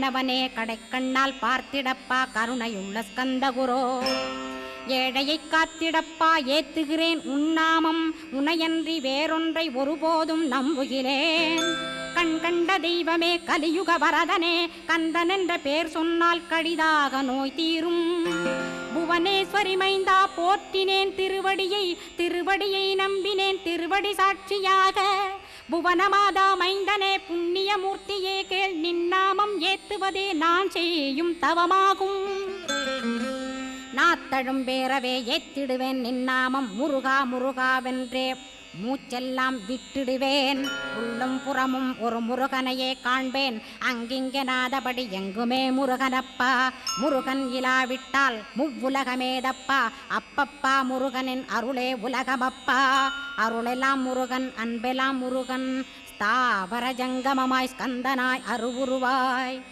கணவனே கடைக்கண்ணால் பார்த்திடப்பா கருணையுள்ள ஸ்கந்தகுரோ. ஏழையை காத்திடப்பா ஏத்துகிறேன் உன்னாமம் உனையன்றி வேறொன்றை ஒருபோதும் நம்புகிறேன். கண் கண்ட தெய்வமே கலியுக வரதனே கந்தன் என்ற பேர் சொன்னால் கடிதாக நோய் தீரும். புவனேஸ்வரி மைந்தா போற்றினேன் திருவடியை திருவடியை நம்பினேன் திருவடி சாட்சியாக. புவனமாதா மைந்தனே புண்ணியமூர்த்தியே கே. நின்னாமம் ஏத்துவதே நான் செய்யும் தவமாகும். நாத்தழும் பேரவே ஏத்திடுவேன் நின்னாமம் முருகா முருகாவென்றே. மூச்செல்லாம் விட்டிடுவேன். உள்ளும் புறமும் ஒரு முருகனையே காண்பேன். அங்கிங்கனாதபடி எங்குமே முருகனப்பா. முருகன் இலாவிட்டால் முவ்வுலகமேதப்பா. அப்பப்பா முருகனின் அருளே உலகமப்பா. அருளெல்லாம் முருகன் அன்பெல்லாம் முருகன். தாவர ஜங்கமமாய் ஸ்கந்தனாய் அருவுருவாய்.